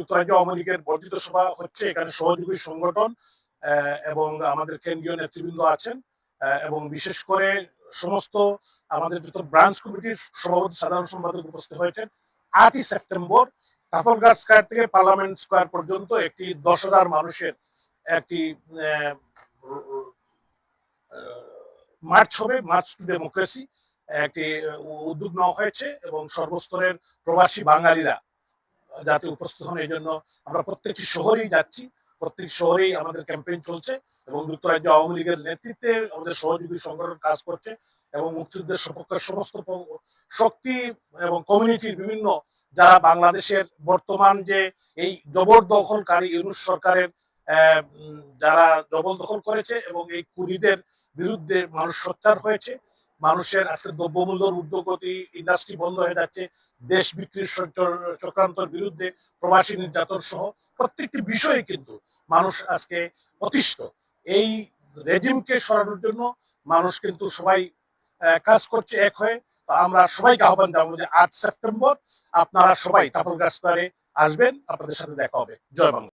যুক্তরাজ্য আওয়ামী লীগের বর্ধিত সভা হচ্ছে, এখানে সহযোগী সংগঠন এবং আমাদের কেন্দ্রীয় নেতৃবৃন্দ আছেন এবং বিশেষ করে সমস্ত আমাদের যত ব্রাঞ্চ কমিটির সভাপতি সাধারণ সম্পাদক উপস্থিত হয়েছেন, আটই সেপ্টেম্বর টাফলগার স্কোয়ার থেকে পার্লামেন্ট স্কোয়ার পর্যন্ত একটি দশ হাজার মানুষের একটি মার্চ হবে, মার্চ টু ডেমোক্রেসি, একটি উদ্যোগ নেওয়া হয়েছে, এবং সর্বস্তরের প্রবাসী বাঙালিরা যাতে উপস্থিত হন এই জন্য আমরা প্রত্যেকটি শহরেই যাচ্ছি প্রত্যেক শহরেই আমাদের ক্যাম্পেইন চলছে এবং যুক্তরাজ্য আওয়ামী লীগের নেতৃত্বে আমাদের সহযোগী সংগঠন কাজ করছে এবং মুক্তিযুদ্ধের সপক্ষের সমস্ত শক্তি এবং কমিউনিটির বিভিন্ন যারা বাংলাদেশের বর্তমান যে এই জবরদখলকারী ইউনুস সরকারের যারা জবরদখল করেছে এবং এই কুড়িদের বিরুদ্ধে মানুষ সোচ্চার হয়েছে মানুষের আজকে দ্রব্যমূল্যের ঊর্ধ্বগতি ইন্ডাস্ট্রি বন্ধ হয়ে যাচ্ছে, দেশ বিক্রির চক্রান্তর বিরুদ্ধে প্রবাসী নির্যাতন সহ প্রত্যেকটি বিষয়ে কিন্তু মানুষ আজকে অতিষ্ঠ। এই রেজিমকে সরানোর জন্য মানুষ কিন্তু সবাই কাজ করছে এক হয়ে। তো আমরা সবাইকে আহ্বান জানাব যে আট সেপ্টেম্বর আপনারা সবাই টাফলগাছ স্কোয়ারে আসবেন, আপনাদের সাথে দেখা হবে। জয় বাংলা।